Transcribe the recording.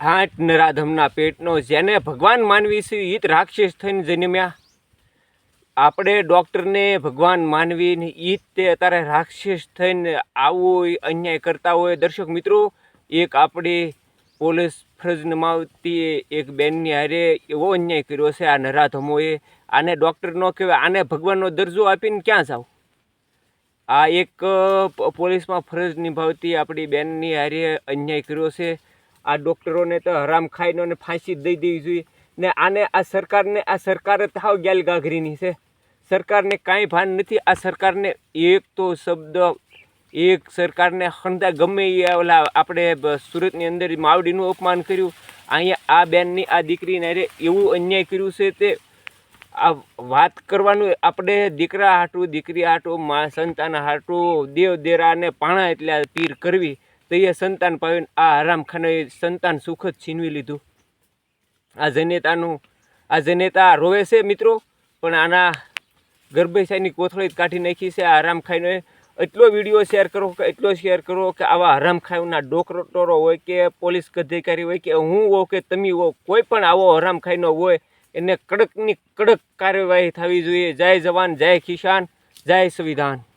હાટ નરાધમના પેટનો જેને ભગવાન માનવી છે હિત રાક્ષસ થઈને જન્મ્યા. આપણે ડૉક્ટરને ભગવાન માનવીને ઈ તે અત્યારે રાક્ષસ થઈને આવું અન્યાય કરતા હોય. દર્શક મિત્રો, એક આપણી પોલીસ ફરજ નમાવતી એક બેનની હારે એવો અન્યાય કર્યો છે આ નરાધમોએ. આને ડૉક્ટર ન કહેવાય, આને ભગવાનનો દરજ્જો આપીને ક્યાં જાવ? આ એક પોલીસમાં ફરજ નિભાવતી આપણી બેનની હારે અન્યાય કર્યો છે. આ ડૉક્ટરોને તો હરામ ખાઈને અને ફાંસી દઈ દેવી જોઈએ. ને આને આ સરકારને, આ સરકાર જ હાવ ગેલગાઘરીની છે. સરકારને કાંઈ ભાન નથી. આ સરકારને એક તો શબ્દ, એક સરકારને હંધા ગમે એ ઓલા આપણે સુરતની અંદર માવડીનું અપમાન કર્યું. અહીંયા આ બેનની આ દીકરીને અરે એવું અન્યાય કર્યું છે તે. આ વાત કરવાનું આપણે દીકરા હાટું, દીકરી હાટું, મા સંતાન હાટું દેવ દેરાને પાણા એટલે પીર કરવી. તો સંતાન પાવીને આ હરામખાને સંતાન સુખ જ છીનવી લીધું. આ જનેતાનું, આ જનેતા રોવે છે મિત્રો, પણ આના ગર્ભેશાયની કોથળી કાઢી નાખી છે. આ હરામખાઈને એટલો વીડિયો શેર કરો કે, એટલો શેર કરો કે આવા હરામખાઈના ડોક્ટરો હોય કે પોલીસ અધિકારી હોય કે હું હો કે તમે હો કોઈ પણ આવો હરામખાઈનો હોય, એને કડકની કડક કાર્યવાહી થવી જોઈએ. જય જવાન, જય કિસાન, જય સંવિધાન.